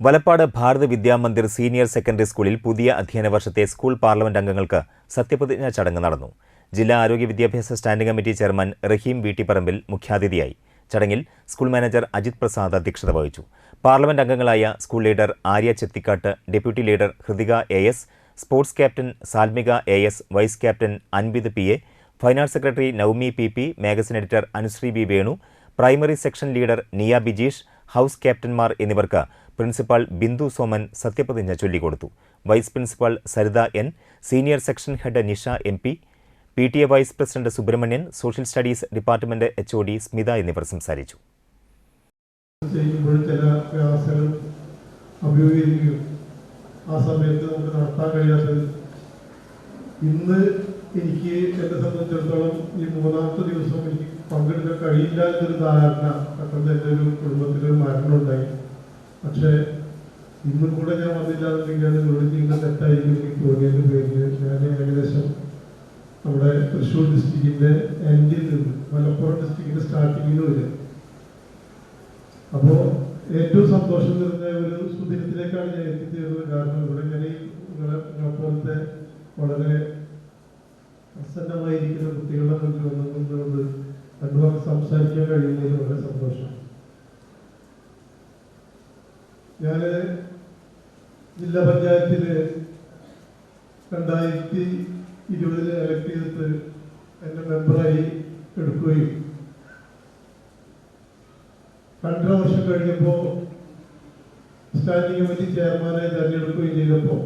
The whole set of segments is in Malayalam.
വലപ്പാട് ഭാരത് വിദ്യാമന്ദിർ സീനിയർ സെക്കൻഡറി സ്കൂളിൽ പുതിയ അധ്യയന വർഷത്തെ സ്കൂൾ പാർലമെന്റ് അംഗങ്ങൾക്ക് സത്യപ്രതിജ്ഞാ ചടങ്ങ് നടന്നു. ജില്ലാ ആരോഗ്യ വിദ്യാഭ്യാസ standing committee chairman Rahim Veettipparambil മുഖ്യാതിഥിയായി. ചടങ്ങിൽ സ്കൂൾ മാനേജർ അജിത് പ്രസാദ് അധ്യക്ഷത വഹിച്ചു. പാർലമെന്റ് അംഗങ്ങളായ school leader Arya Chethikkattu deputy leader Hrithika A S sports captain Salmika A S vice captain Anvith P A finance secretary Naumi P P magazine editor Anushree B Venu primary section leader Niya Bijeesh house ക്യാപ്റ്റന്മാർ എന്നിവർക്ക് പ്രിൻസിപ്പാൾ ബിന്ദു സോമൻ സത്യപ്രതിജ്ഞ ചൊല്ലിക്കൊടുത്തു. Vice principal Saritha N senior section head Nisha M P P T A vice president Subramanian social studies department H O D Smitha എന്നിവർ സംസാരിച്ചു. ആ ഇന്ന് എനിക്ക് എന്നെ സംബന്ധിച്ചിടത്തോളം ഈ മൂന്നാമത്തെ ദിവസം പങ്കെടുക്കാൻ കഴിയില്ലാത്തൊരു ധാരണ പെട്ടെന്ന് എന്റെ ഒരു കുടുംബത്തിലൊരു മരണമുണ്ടായി പക്ഷേ ഇന്നും കൂടെ ഞാൻ വന്നില്ല എന്നുണ്ടെങ്കിൽ അത് നിങ്ങളുടെ ചെയ്യുന്ന തെറ്റായിരിക്കും എനിക്ക് തോന്നിയതിന്റെ പേരിൽ ഞാൻ ഏകദേശം നമ്മുടെ തൃശ്ശൂർ ഡിസ്ട്രിക്റ്റിന്റെ എൻഡിൽ നിന്ന് മലപ്പുറം ഡിസ്ട്രിക്റ്റിന്റെ സ്റ്റാർട്ടിങ്ങിൽ വരും. അപ്പോൾ ഏറ്റവും സന്തോഷം നിറഞ്ഞ ഒരു സുദിനത്തിലേക്കാണ് ഞാൻ എത്തിച്ചേർന്നത് കാരണം ഇവിടെ ഞാൻ നിങ്ങളെ പോലത്തെ വളരെ പ്രസന്നമായിരിക്കുന്ന കുട്ടികളുടെ മുന്നിൽ വന്നുകൊണ്ട് രണ്ടു വാക്ക് സംസാരിക്കാൻ കഴിയുന്നതിൽ വളരെ സന്തോഷം. ഞാൻ ജില്ലാ പഞ്ചായത്തിൽ രണ്ടായിരത്തി ഇരുപതിൽ എലക്ട് ചെയ്തിട്ട് എന്നെ മെമ്പറായി എടുക്കുകയും രണ്ടര വർഷം കഴിഞ്ഞപ്പോൾ സ്റ്റാൻഡിംഗ് കമ്മിറ്റി ചെയർമാനായി തെരഞ്ഞെടുക്കുകയും ചെയ്തപ്പോൾ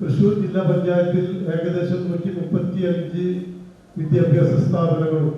തൃശൂർ ജില്ലാ പഞ്ചായത്തിൽ ഏകദേശം നൂറ്റി മുപ്പത്തി അഞ്ച് വിദ്യാഭ്യാസ സ്ഥാപനങ്ങളും